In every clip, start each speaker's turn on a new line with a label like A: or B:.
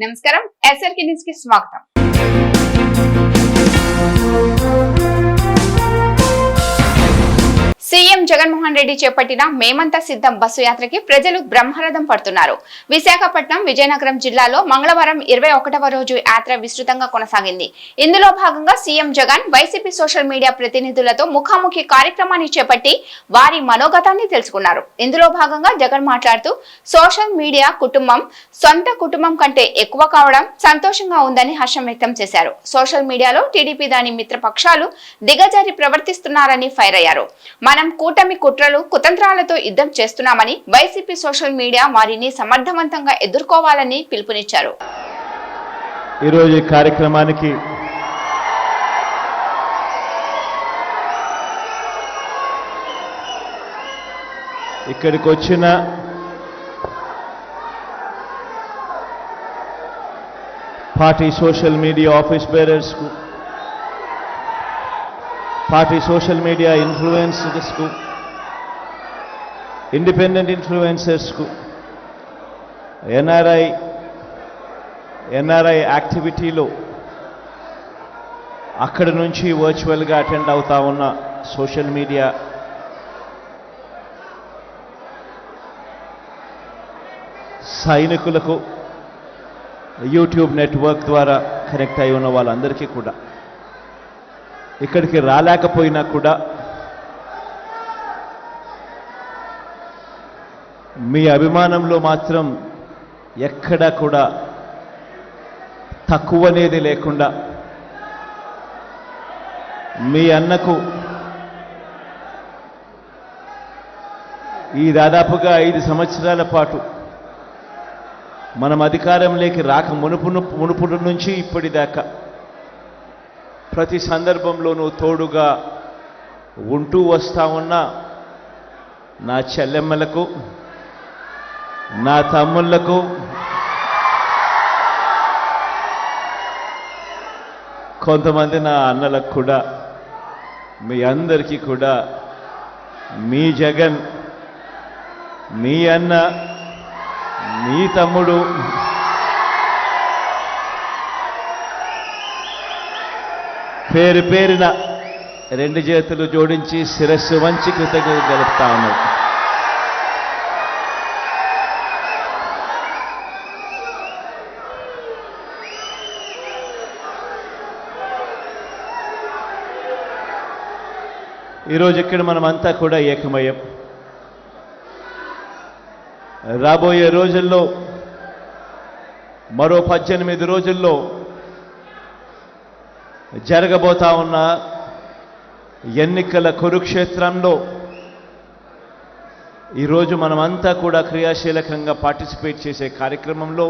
A: नमस्कार एसआर के स्वागत సీఎం జగన్మోహన్ రెడ్డి చేపట్టిన మేమంతా సిద్ధం బస్సు యాత్రకి ప్రజలు బ్రహ్మరథం పడుతున్నారు విశాఖపట్నం విజయనగరం జిల్లాలో మంగళవారం ఇరవై ఒకటవ రోజు యాత్ర విస్తృతంగా కొనసాగింది ఇందులో భాగంగా CM Jagan YCP social media ప్రతినిధులతో ముఖాముఖి కార్యక్రమాన్ని చేపట్టి వారి మనోగతాన్ని తెలుసుకున్నారు ఇందులో భాగంగా జగన్ మాట్లాడుతూ సోషల్ మీడియా కుటుంబం సొంత కుటుంబం కంటే ఎక్కువ కావడం సంతోషంగా ఉందని హర్షం వ్యక్తం చేశారు సోషల్ మీడియాలో టీడీపీ దాని మిత్రపక్షాలు దిగజారి ప్రవర్తిస్తున్నారని ఫైర్ అయ్యారు మన మనం కూటమి కుట్రలు కుతంత్రాలతో యుద్ధం చేస్తున్నామని వైసీపీ సోషల్ మీడియా వారిని సమర్థవంతంగా ఎదుర్కోవాలని పిలుపునిచ్చారు
B: ఈరోజు కార్యక్రమానికి ఇక్కడికి వచ్చిన పార్టీ సోషల్ మీడియా ఆఫీస్ బేరర్స్కు పార్టీ సోషల్ మీడియా ఇన్ఫ్లుయెన్సర్స్కు ఇండిపెండెంట్ ఇన్ఫ్లుయెన్సర్స్కు ఎన్ఆర్ఐ ఎన్ఆర్ఐ యాక్టివిటీలో అక్కడి నుంచి వర్చువల్గా అటెండ్ అవుతా ఉన్న సోషల్ మీడియా సైనికులకు యూట్యూబ్ నెట్వర్క్ ద్వారా కనెక్ట్ అయి ఉన్న వాళ్ళందరికీ కూడా ఇక్కడికి రాలేకపోయినా కూడా మీ అభిమానంలో మాత్రం ఎక్కడా కూడా తక్కువనేది లేకుండా మీ అన్నకు ఈ దాదాపుగా ఐదు సంవత్సరాల పాటు మనం అధికారంలోకి రాక మునుపు మునుపు నుంచి ఇప్పటిదాకా ప్రతి సందర్భంలోనూ తోడుగా ఉంటూ వస్తా ఉన్నా నా చెల్లెమ్మలకు నా తమ్ముళ్లకు కొంతమంది నా అన్నలకు కూడా మీ అందరికీ కూడా మీ జగన్ మీ అన్న మీ తమ్ముడు పేరు పేరిన రెండు చేతులు జోడించి శిరస్సు వంచి కృతజ్ఞత తెలుపుతా ఉన్నాడు ఈరోజు ఇక్కడ మనమంతా కూడా ఏకమయం రాబోయే రోజుల్లో మరో పద్దెనిమిది రోజుల్లో జరగబోతా ఉన్న ఎన్నికల కురుక్షేత్రంలో ఈరోజు మనమంతా కూడా క్రియాశీలకంగా పార్టిసిపేట్ చేసే కార్యక్రమంలో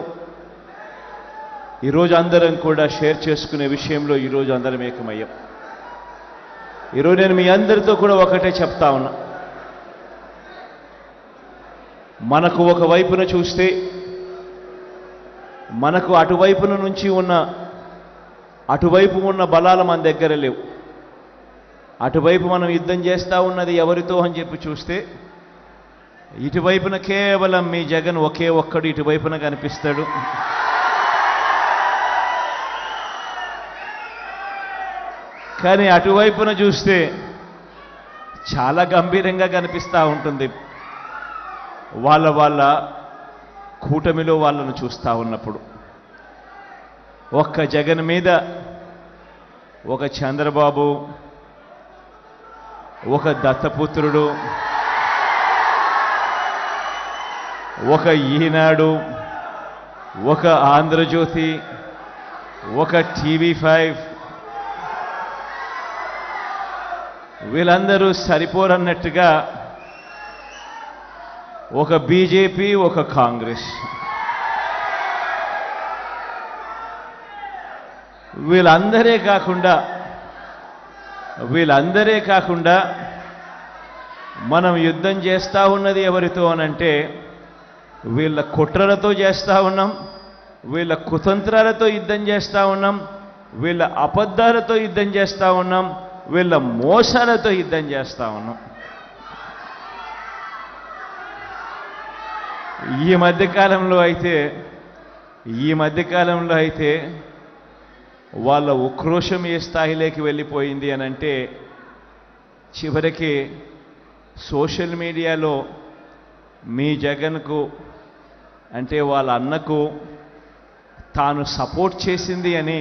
B: ఈరోజు అందరం కూడా షేర్ చేసుకునే విషయంలో ఈరోజు అందరం ఏకమయ్యాం ఈరోజు నేను మీ అందరితో కూడా ఒకటే చెప్తా ఉన్నా మనకు ఒక వైపున చూస్తే మనకు అటువైపున నుంచి ఉన్న అటువైపు ఉన్న బలాలు మన దగ్గర లేవు అటువైపు మనం యుద్ధం చేస్తూ ఉన్నది ఎవరితో అని చెప్పి చూస్తే ఇటువైపున కేవలం మీ జగన్ ఒకే ఒక్కడు ఇటువైపున కనిపిస్తాడు కానీ అటువైపున చూస్తే చాలా గంభీరంగా కనిపిస్తూ ఉంటుంది వాళ్ళ వాళ్ళ కూటమిలో వాళ్ళను చూస్తూ ఉన్నప్పుడు ఒక్క జగన్ మీద ఒక చంద్రబాబు ఒక దత్తపుత్రుడు ఒక ఈనాడు ఒక ఆంధ్రజ్యోతి ఒక టీవీ ఫైవ్ వీళ్ళందరూ సరిపోరన్నట్టుగా ఒక బీజేపీ ఒక కాంగ్రెస్ వీళ్ళందరే కాకుండా వీళ్ళందరే కాకుండా మనం యుద్ధం చేస్తూ ఉన్నది ఎవరితో అనంటే వీళ్ళ కుట్రలతో చేస్తూ ఉన్నాం వీళ్ళ కుతంత్రాలతో యుద్ధం చేస్తూ ఉన్నాం వీళ్ళ అబద్ధాలతో యుద్ధం చేస్తూ ఉన్నాం వీళ్ళ మోసాలతో యుద్ధం చేస్తూ ఉన్నాం ఈ మధ్యకాలంలో అయితే ఈ మధ్యకాలంలో అయితే వాళ్ళ ఉక్రోషం ఏ స్థాయిలోకి వెళ్ళిపోయింది అని అంటే చివరికి సోషల్ మీడియాలో మీ జగన్కు అంటే వాళ్ళ అన్నకు తాను సపోర్ట్ చేసింది అని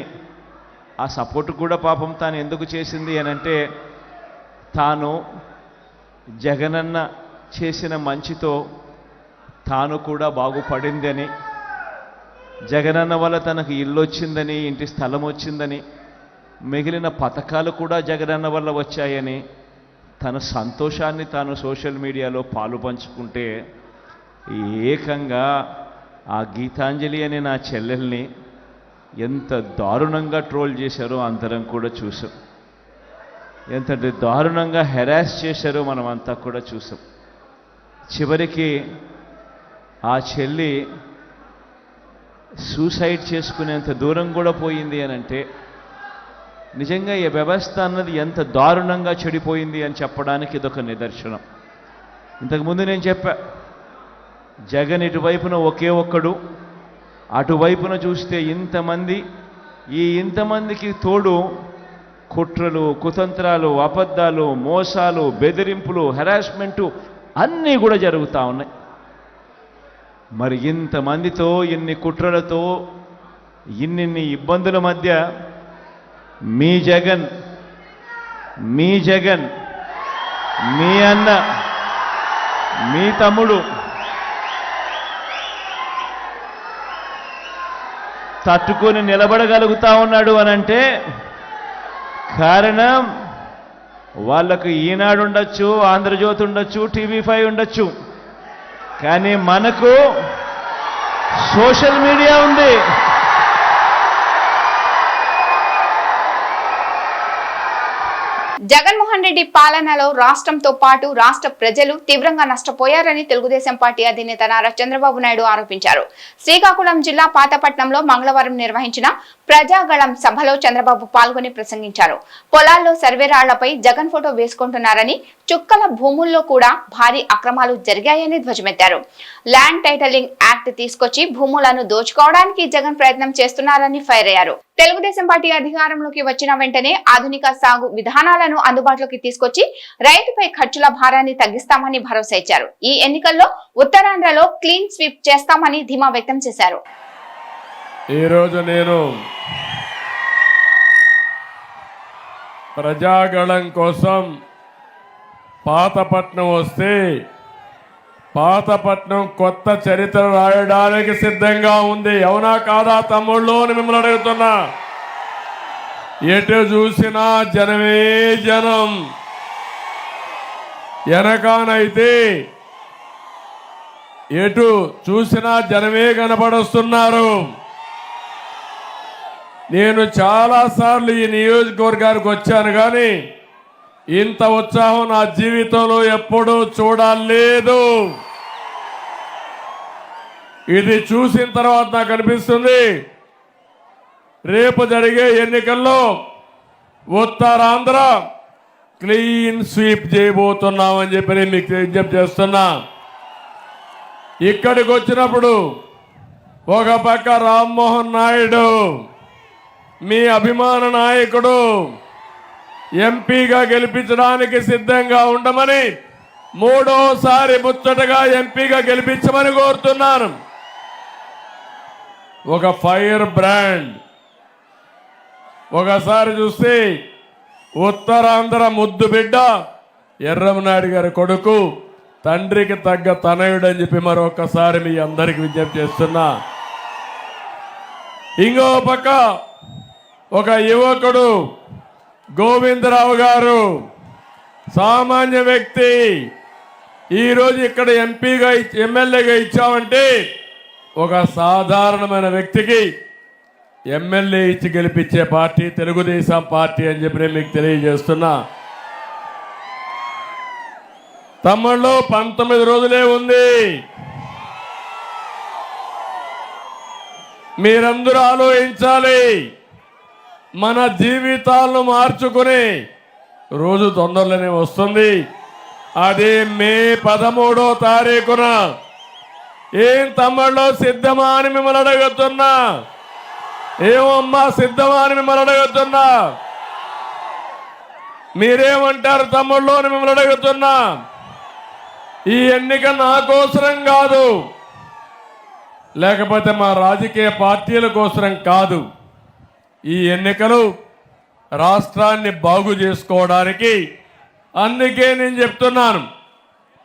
B: ఆ సపోర్ట్ కూడా పాపం తాను ఎందుకు చేసింది అని అంటే తాను జగనన్న చేసిన మంచితో తాను కూడా బాగుపడిందని జగనన్న వల్ల తనకు ఇల్లు వచ్చిందని ఇంటి స్థలం వచ్చిందని మిగిలిన పథకాలు కూడా జగనన్న వల్ల వచ్చాయని తన సంతోషాన్ని తాను సోషల్ మీడియాలో పాలు పంచుకుంటే ఏకంగా ఆ గీతాంజలి అనే నా చెల్లెల్ని ఎంత దారుణంగా ట్రోల్ చేశారో అందరం కూడా చూసాం ఎంత దారుణంగా హెరాస్ చేశారో మనం అంతా కూడా చూసాం చివరికి ఆ చెల్లి సూసైడ్ చేసుకునేంత దూరం కూడా పోయింది అని అంటే నిజంగా ఈ వ్యవస్థ అన్నది ఎంత దారుణంగా చెడిపోయింది అని చెప్పడానికి ఇదొక నిదర్శనం ఇంతకుముందు నేను చెప్పా జగన్ ఇటువైపున ఒకే ఒక్కడు అటువైపున చూస్తే ఇంతమంది ఈ ఇంతమందికి తోడు కుట్రలు కుతంత్రాలు అబద్ధాలు మోసాలు బెదిరింపులు హెరాస్మెంటు అన్నీ కూడా జరుగుతూ ఉన్నాయి మరి ఇంతమందితో ఇన్ని కుట్రలతో ఇన్నిన్ని ఇబ్బందుల మధ్య మీ జగన్ మీ జగన్ మీ అన్న మీ తమ్ముడు తట్టుకొని నిలబడగలుగుతా ఉన్నాడు అనంటే కారణం వాళ్ళకు ఈనాడు ఉండొచ్చు ఆంధ్రజ్యోతి ఉండొచ్చు టీవీ ఫైవ్ ఉండొచ్చు కానీ మనకు సోషల్ మీడియా ఉంది
A: జగన్మోహన్ రెడ్డి పాలనలో రాష్ట్రంతో పాటు రాష్ట్ర ప్రజలు తీవ్రంగా నష్టపోయారని తెలుగుదేశం పార్టీ అధినేత నారా చంద్రబాబు నాయుడు ఆరోపించారు శ్రీకాకుళం జిల్లా పాతపట్నంలో మంగళవారం నిర్వహించిన ప్రజాగళం సభలో చంద్రబాబు పాల్గొని ప్రసంగించారు పొలాల్లో సర్వేరాళ్లపై జగన్ ఫోటో వేసుకుంటున్నారని చుక్కల భూముల్లో కూడా భారీ అక్రమాలు జరిగాయని ధ్వజమెత్తారు ల్యాండ్ టైటలింగ్ యాక్ట్ తీసుకొచ్చి భూములను దోచుకోవడానికి జగన్ ప్రయత్నం చేస్తున్నారని ఫైర్ అయ్యారు తెలుగుదేశం పార్టీ అధికారంలోకి వచ్చిన వెంటనే ఆధునిక సాగు విధానాలను అందుబాటులోకి తీసుకొచ్చి రైతుపై ఖర్చుల భారాన్ని తగ్గిస్తామని భరోసా ఇచ్చారు ఈ ఎన్నికల్లో ఉత్తరాంధ్రలో క్లీన్ స్వీప్ చేస్తామని ధీమా వ్యక్తం చేశారు
B: ఈరోజు నేను ప్రజాగణం కోసం పాతపట్నం వస్తే పాతపట్నం కొత్త చరిత్ర రాయడానికి సిద్ధంగా ఉంది అవునా కాదా తమ్ముళ్ళు అని మిమ్మల్ని అడుగుతున్నా ఎటు చూసినా జనమే జనం వెనకానైతే ఎటు చూసినా జనమే కనపడొస్తున్నారు నేను చాలాసార్లు ఈ నియోజకవర్గానికి వచ్చాను కానీ ఇంత ఉత్సాహం నా జీవితంలో ఎప్పుడూ చూడలేదు ఇది చూసిన తర్వాత నాకు అనిపిస్తుంది రేపు జరిగే ఎన్నికల్లో ఉత్తరాంధ్ర క్లీన్ స్వీప్ చేయబోతున్నామని చెప్పి నేను మీకు విజ్ఞప్తి చేస్తున్నా ఇక్కడికి వచ్చినప్పుడు ఒక పక్క రామ్మోహన్ నాయుడు మీ అభిమాన నాయకుడు ఎంపీగా గెలిపించడానికి సిద్ధంగా ఉండమని మూడోసారి ముచ్చటగా ఎంపీగా గెలిపించమని కోరుతున్నాను ఒక ఫైర్ బ్రాండ్ ఒకసారి చూస్తే ఉత్తరాంధ్ర ముద్దు బిడ్డ ఎర్రమనాయుడు గారి కొడుకు తండ్రికి తగ్గ తనయుడు అని చెప్పి మరొకసారి మీ అందరికి విజ్ఞప్తి చేస్తున్నా ఇంకో పక్క ఒక యువకుడు గోవిందరావు గారు సామాన్య వ్యక్తి ఈరోజు ఇక్కడ ఎంపీగా ఎమ్మెల్యేగా ఇచ్చామంటే ఒక సాధారణమైన వ్యక్తికి ఎమ్మెల్యే ఇచ్చి గెలిపించే పార్టీ తెలుగుదేశం పార్టీ అని చెప్పి మీకు తెలియజేస్తున్నా తమ్ముళ్ళు పంతొమ్మిది రోజులే ఉంది మీరందరూ ఆలోచించాలి మన జీవితాలను మార్చుకునే రోజు తొందరలోనే వస్తుంది అది మే పదమూడో తారీఖున ఏం తమ్ముళ్ళు సిద్ధమా అని మిమ్మల్ని అడుగుతున్నా ఏమమ్మా సిద్ధమా అని మిమ్మల్ని అడుగుతున్నా మీరేమంటారు తమ్ముళ్ళు అని మిమ్మల్ని అడుగుతున్నా ఈ ఎన్నిక నాకోసరం కాదు లేకపోతే మా రాజకీయ పార్టీల కోసరం కాదు ఈ ఎన్నికలు రాష్ట్రాన్ని బాగు చేసుకోవడానికి అందుకే నేను చెప్తున్నాను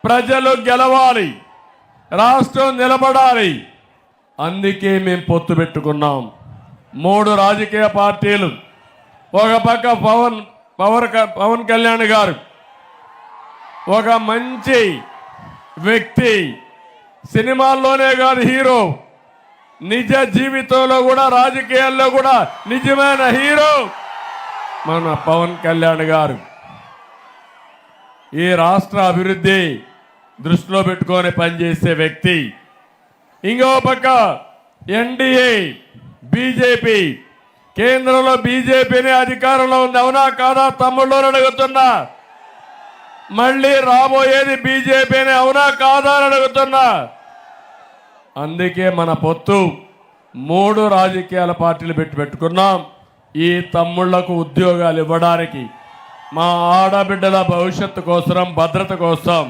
B: ప్రజలు గెలవాలి రాష్ట్రం నిలబడాలి అందుకే మేము పొత్తు పెట్టుకున్నాం మూడు రాజకీయ పార్టీలు ఒక పక్క పవన్ పవర్ పవన్ కళ్యాణ్ గారు ఒక మంచి వ్యక్తి సినిమాల్లోనే కాదు హీరో నిజ జీవితంలో కూడా రాజకీయాల్లో కూడా నిజమైన హీరో మన పవన్ కళ్యాణ్ గారు ఈ రాష్ట్ర అభివృద్ధి దృష్టిలో పెట్టుకొని పనిచేసే వ్యక్తి ఇంకో పక్క ఎన్డీఏ బీజేపీ కేంద్రంలో బీజేపీని అధికారంలో ఉంది అవునా కాదా తమ్ముళ్ళు అడుగుతున్నా మళ్ళీ రాబోయేది బీజేపీని అవునా కాదా అని అడుగుతున్నా అందుకే మన పొత్తు మూడు రాజకీయాల పార్టీలు పెట్టి పెట్టుకున్నాం ఈ తమ్ముళ్లకు ఉద్యోగాలు ఇవ్వడానికి మా ఆడబిడ్డల భవిష్యత్తు కోసరం భద్రత కోసం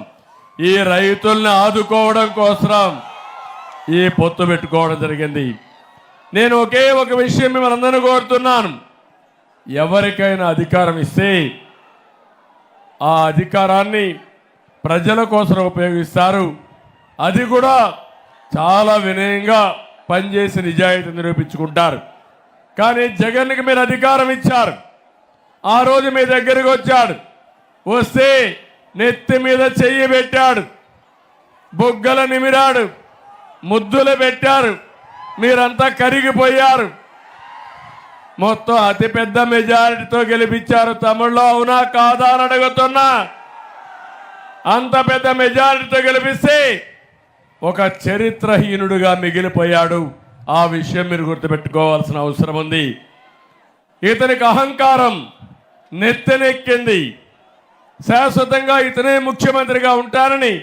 B: ఈ రైతుల్ని ఆదుకోవడం కోసరం ఈ పొత్తు పెట్టుకోవడం జరిగింది నేను ఒకే ఒక విషయం మిమ్మల్ని కోరుతున్నాను ఎవరికైనా అధికారం ఇస్తే ఆ అధికారాన్ని ప్రజల కోసం ఉపయోగిస్తారు అది కూడా చాలా వినయంగా పనిచేసి నిజాయితీ నిరూపించుకుంటారు కానీ జగన్కి మీరు అధికారం ఇచ్చారు ఆ రోజు మీ దగ్గరకు వచ్చాడు వస్తే నెత్తి మీద చెయ్యి పెట్టాడు బొగ్గల నిమిరాడు ముద్దులు పెట్టారు మీరంతా కరిగిపోయారు మొత్తం అతిపెద్ద మెజారిటీతో గెలిపించారు తమిళ్లో అవునా కాదా అని అడుగుతున్నా అంత పెద్ద మెజారిటీతో గెలిపిస్తే ఒక చరిత్రహీనుడుగా మిగిలిపోయాడు ఆ విషయం మీరు గుర్తుపెట్టుకోవాల్సిన అవసరం ఉంది ఇతనికి అహంకారం నెత్తెనెక్కింది శాశ్వతంగా ఇతనే ముఖ్యమంత్రిగా ఉంటారని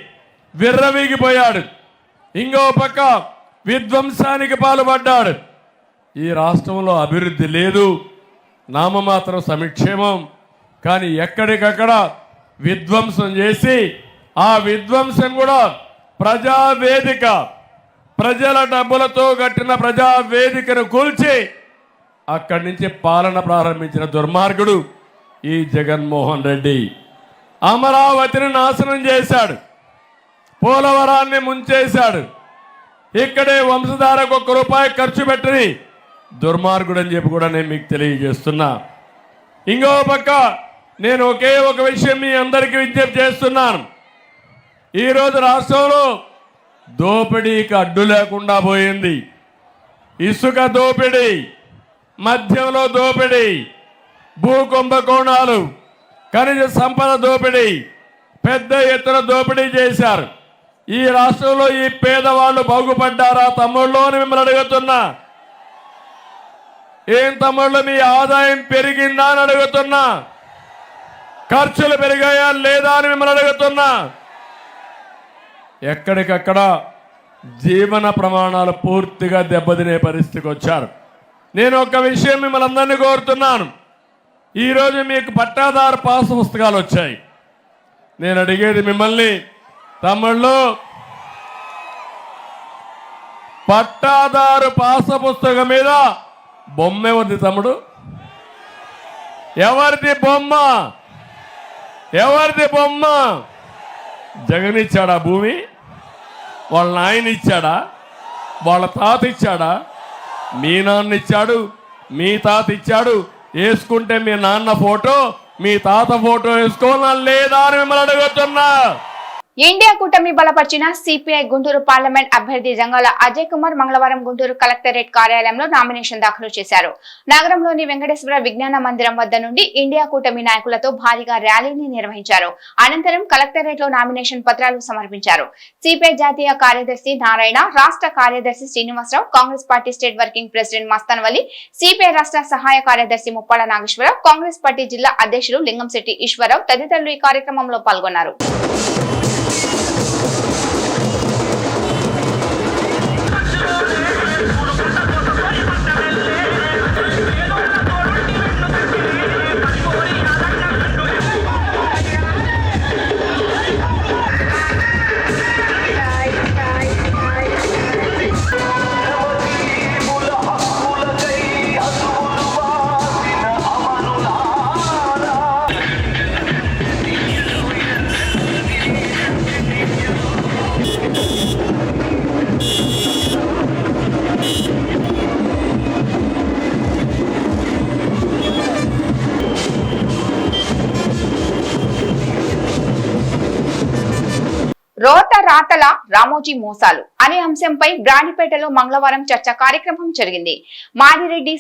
B: విర్రవీగిపోయాడు ఇంకో పక్క విధ్వంసానికి పాల్పడ్డాడు ఈ రాష్ట్రంలో అభివృద్ధి లేదు నామమాత్రం సమిక్షేమం కానీ ఎక్కడికక్కడ విధ్వంసం చేసి ఆ విధ్వంసం కూడా ప్రజావేదిక ప్రజల డబ్బులతో కట్టిన ప్రజావేదికను కూల్చి అక్కడి నుంచి పాలన ప్రారంభించిన దుర్మార్గుడు ఈ జగన్మోహన్ రెడ్డి అమరావతిని నాశనం చేశాడు పోలవరాన్ని ముంచేశాడు ఇక్కడే వంశధారకు ఒక్క రూపాయి ఖర్చు పెట్టని దుర్మార్గుడు అని చెప్పి కూడా నేను మీకు తెలియజేస్తున్నా ఇంకో పక్క నేను ఒకే ఒక విషయం మీ అందరికీ విజ్ఞప్తి చేస్తున్నాను ఈరోజు రాష్ట్రంలో దోపిడీకి అడ్డు లేకుండా పోయింది ఇసుక దోపిడీ మధ్యంలో దోపిడీ భూ కుంభకోణాలు ఖనిజ సంపద దోపిడీ పెద్ద ఎత్తున దోపిడీ చేశారు ఈ రాష్ట్రంలో ఈ పేదవాళ్ళు బాగుపడ్డారా తమ్ముళ్ళు అని మిమ్మల్ని అడుగుతున్నా ఏం తమ్ముళ్ళు మీ ఆదాయం పెరిగిందా అని అడుగుతున్నా ఖర్చులు పెరిగాయా లేదా అని మిమ్మల్ని అడుగుతున్నా ఎక్కడికక్కడ జీవన ప్రమాణాలు పూర్తిగా దెబ్బతినే పరిస్థితికి వచ్చారు నేను ఒక విషయం మిమ్మల్ని అందరినీ కోరుతున్నాను ఈరోజు మీకు పట్టాదారు పాస్ పుస్తకాలు వచ్చాయి నేను అడిగేది మిమ్మల్ని తమ్ముళ్ళు పట్టాదారు పాస పుస్తకం మీద బొమ్మ ఎవరిది తమ్ముడు ఎవరిది బొమ్మ ఎవరిది బొమ్మ జగనిచ్చాడా భూమి వాళ్ళ నాయన ఇచ్చాడా వాళ్ళ తాత ఇచ్చాడా మీ నాన్న ఇచ్చాడు మీ తాత ఇచ్చాడు వేసుకుంటే మీ నాన్న ఫోటో మీ తాత ఫోటో వేసుకోవాలా లేదా అని మిమ్మల్ని అడుగుతున్నా ఇండియా కూటమి బలపరిచిన సిపిఐ గుంటూరు పార్లమెంట్ అభ్యర్థి జంగాల అజయ్ కుమార్ మంగళవారం గుంటూరు కలెక్టరేట్ కార్యాలయంలో నామినేషన్ దాఖలు చేశారు నగరంలోని వెంకటేశ్వర విజ్ఞాన మందిరం వద్ద నుండి ఇండియా కూటమి నాయకులతో భారీగా ర్యాలీని నిర్వహించారు అనంతరం కలెక్టరేట్ లో నామినేషన్ పత్రాలు సమర్పించారు సిపిఐ జాతీయ కార్యదర్శి నారాయణ రాష్ట్ర కార్యదర్శి Srinivasarao Congress party state working president Mastanvalli CPI రాష్ట్ర సహాయ కార్యదర్శి ముప్పాల నాగేశ్వరరావు కాంగ్రెస్ పార్టీ జిల్లా అధ్యక్షులు లింగంశెట్టి ఈశ్వరరావు తదితరులు ఈ కార్యక్రమంలో పాల్గొన్నారు Thank you. రోత రాతల రామోజీ మోసాలు అనే అంశంపై బ్రాండిపేటలో మంగళవారం చర్చ కార్యక్రమం జరిగింది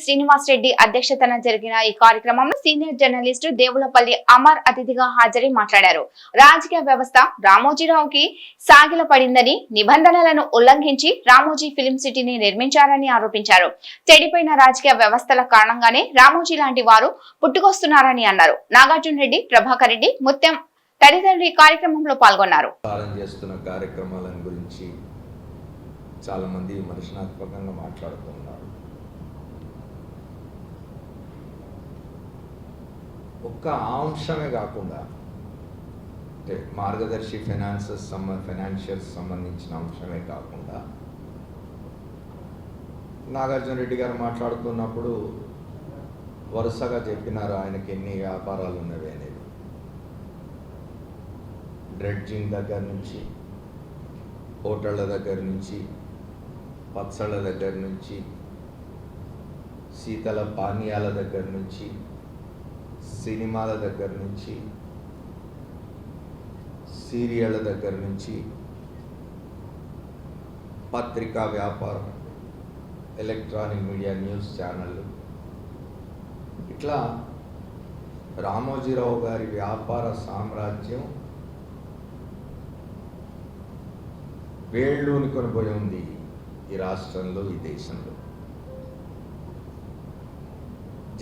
B: శ్రీనివాస్ రెడ్డి అధ్యక్షతన జరిగిన ఈ కార్యక్రమంలో సీనియర్ జర్నలిస్టు దేవులపల్లి అమర్ అతిథిగా హాజరై మాట్లాడారు రాజకీయ వ్యవస్థ రామోజీరావుకి సాగిల పడిందని నిబంధనలను ఉల్లంఘించి రామోజీ ఫిలిం సిటీని నిర్మించారని ఆరోపించారు చెడిపోయిన రాజకీయ వ్యవస్థల కారణంగానే రామోజీ లాంటి వారు పుట్టుకొస్తున్నారని అన్నారు నాగార్జున రెడ్డి ప్రభాకర్ రెడ్డి ముత్యం తదితరులు ఈ కార్యక్రమంలో పాల్గొన్నారు చేస్తున్న కార్యక్రమాల గురించి చాలా మంది విమర్శనాత్మకంగా మాట్లాడుతున్నారు ఒక్క అంశమే కాకుండా అంటే మార్గదర్శి ఫైనాన్సెస్ సంబంధ ఫైనాన్షియల్స్ సంబంధించిన అంశమే కాకుండా నాగార్జున రెడ్డి గారు మాట్లాడుతున్నప్పుడు వరుసగా చెప్పినారు ఆయనకి ఎన్ని వ్యాపారాలు ఉన్నవి అనేది డ్రెడ్జింగ్ దగ్గర నుంచి హోటళ్ళ దగ్గర నుంచి పచ్చళ్ళ దగ్గర నుంచి శీతల పానీయాల దగ్గర నుంచి సినిమాల దగ్గర నుంచి సీరియళ్ళ దగ్గర నుంచి పత్రికా వ్యాపారం ఎలక్ట్రానిక్ మీడియా న్యూస్ ఛానళ్ళు ఇట్లా రామోజీరావు గారి వ్యాపార సామ్రాజ్యం వేళ్ళూని కొనిపోయి ఉంది ఈ రాష్ట్రంలో ఈ దేశంలో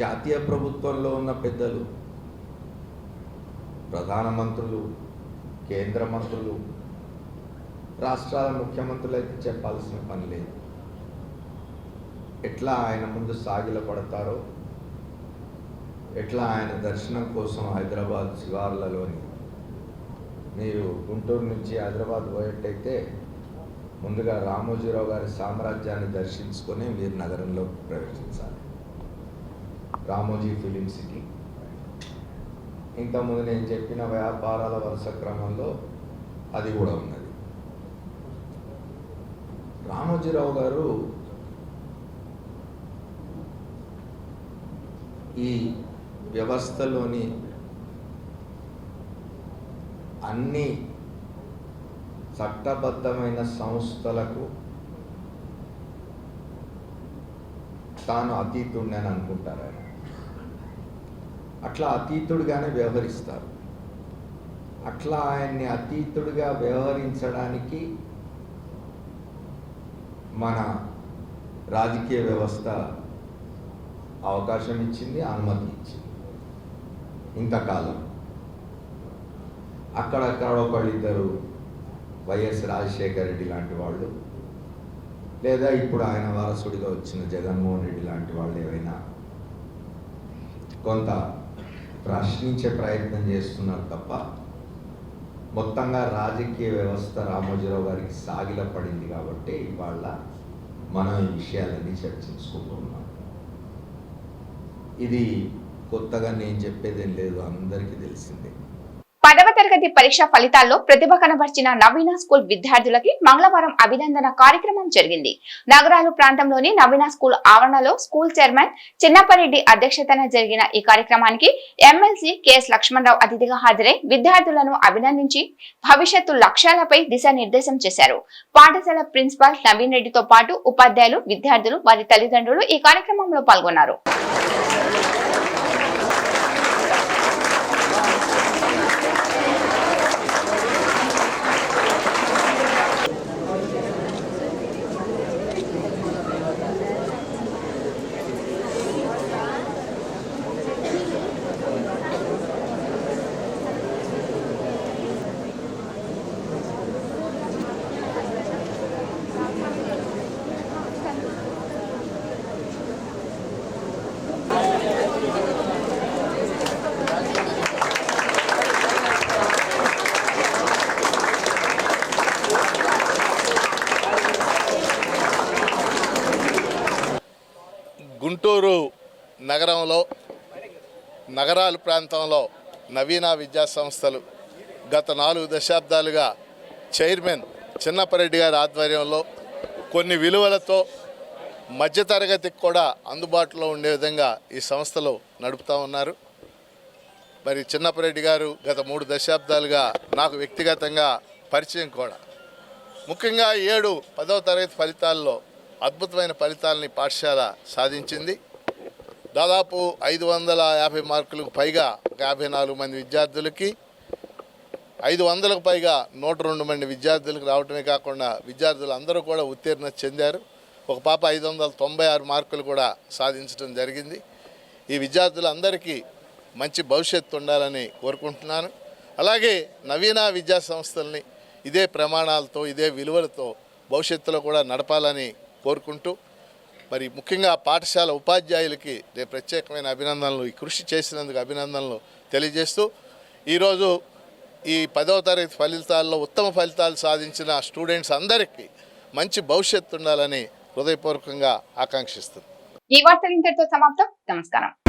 B: జాతీయ ప్రభుత్వంలో ఉన్న పెద్దలు ప్రధానమంత్రులు కేంద్ర మంత్రులు రాష్ట్రాల ముఖ్యమంత్రులైతే చెప్పాల్సిన పని లేదు ఎట్లా ఆయన ముందు సాగిల పడతారో ఎట్లా ఆయన దర్శనం కోసం హైదరాబాద్ శివార్లలోని మీరు గుంటూరు నుంచి హైదరాబాద్ పోయేట్టయితే ముందుగా రామోజీరావు గారి సామ్రాజ్యాన్ని దర్శించుకొని మీరు నగరంలో ప్రవేశించాలి రామోజీ ఫిలిం సిటీ ఇంతకుముందు నేను చెప్పిన వ్యాపారాల వరుస క్రమంలో అది కూడా ఉన్నది రామోజీరావు గారు ఈ వ్యవస్థలోని అన్ని చట్టబద్ధమైన సంస్థలకు తాను అతీతుడిని అని అనుకుంటారు ఆయన అట్లా అతీతుడిగానే వ్యవహరిస్తారు అట్లా ఆయన్ని అతీతుడిగా వ్యవహరించడానికి మన రాజకీయ వ్యవస్థ అవకాశం ఇచ్చింది అనుమతి ఇచ్చింది ఇంతకాలం అక్కడక్కడ ఒకళ్ళిద్దరు వైఎస్ రాజశేఖర రెడ్డి లాంటి వాళ్ళు లేదా ఇప్పుడు ఆయన వారసుడిగా వచ్చిన జగన్మోహన్ రెడ్డి లాంటి వాళ్ళు ఏవైనా కొంత ప్రశ్నించే ప్రయత్నం చేస్తున్నారు తప్ప మొత్తంగా రాజకీయ వ్యవస్థ రామోజీరావు గారికి సాగిల పడింది కాబట్టి ఇవాళ మనం ఈ విషయాలన్నీ చర్చించుకుంటున్నాం ఇది కొత్తగా నేను చెప్పేదేం లేదు అందరికీ తెలిసిందే తరగతి పరీక్ష ఫలితాల్లో ప్రతిభ కనబర్చిన నవీన స్కూల్ విద్యార్థులకి మంగళవారం అభినందన కార్యక్రమం జరిగింది నగరాలు ప్రాంతంలోని నవీన స్కూల్ ఆవరణలో స్కూల్ చైర్మన్ చిన్నపరెడ్డి అధ్యక్షతన జరిగిన ఈ కార్యక్రమానికి ఎమ్మెల్సీ కెఎస్ లక్ష్మణరావు అతిథిగా హాజరై విద్యార్థులను అభినందించి భవిష్యత్తు లక్ష్యాలపై దిశానిర్దేశం చేశారు పాఠశాల ప్రిన్సిపాల్ నవీన్ రెడ్డితో పాటు ఉపాధ్యాయులు విద్యార్థులు వారి తల్లిదండ్రులు ఈ కార్యక్రమంలో పాల్గొన్నారు నగరంలో నగరాల ప్రాంతంలో నవీన విద్యా సంస్థలు గత నాలుగు దశాబ్దాలుగా చైర్మన్ చిన్నపరెడ్డి గారి ఆధ్వర్యంలో కొన్ని విలువలతో మధ్యతరగతికి కూడా అందుబాటులో ఉండే విధంగా ఈ సంస్థలు నడుపుతూ ఉన్నారు మరి చిన్నపరెడ్డి గారు గత మూడు దశాబ్దాలుగా నాకు వ్యక్తిగతంగా పరిచయం కూడా ముఖ్యంగా ఏడు పదవ తరగతి ఫలితాల్లో అద్భుతమైన ఫలితాలని పాఠశాల సాధించింది దాదాపు ఐదు వందల యాభై మార్కులకు పైగా యాభై నాలుగు మంది విద్యార్థులకి ఐదు వందలకు పైగా నూట రెండు మంది విద్యార్థులకు రావటమే కాకుండా విద్యార్థులు అందరూ కూడా ఉత్తీర్ణత చెందారు ఒక పాప ఐదు వందల తొంభై ఆరు మార్కులు కూడా సాధించడం జరిగింది ఈ విద్యార్థులందరికీ మంచి భవిష్యత్తు ఉండాలని కోరుకుంటున్నాను అలాగే నవీన విద్యా సంస్థల్ని ఇదే ప్రమాణాలతో ఇదే విలువలతో భవిష్యత్తులో కూడా నడపాలని కోరుకుంటూ మరి ముఖ్యంగా పాఠశాల ఉపాధ్యాయులకి రేపు ప్రత్యేకమైన అభినందనలు ఈ కృషి చేసినందుకు అభినందనలు తెలియజేస్తూ ఈరోజు ఈ పదవ తరగతి ఫలితాల్లో ఉత్తమ ఫలితాలు సాధించిన స్టూడెంట్స్ అందరికీ మంచి భవిష్యత్తు ఉండాలని హృదయపూర్వకంగా ఆకాంక్షిస్తుంది ఈ వార్తలు ఇంతటితో సమాప్తం నమస్కారం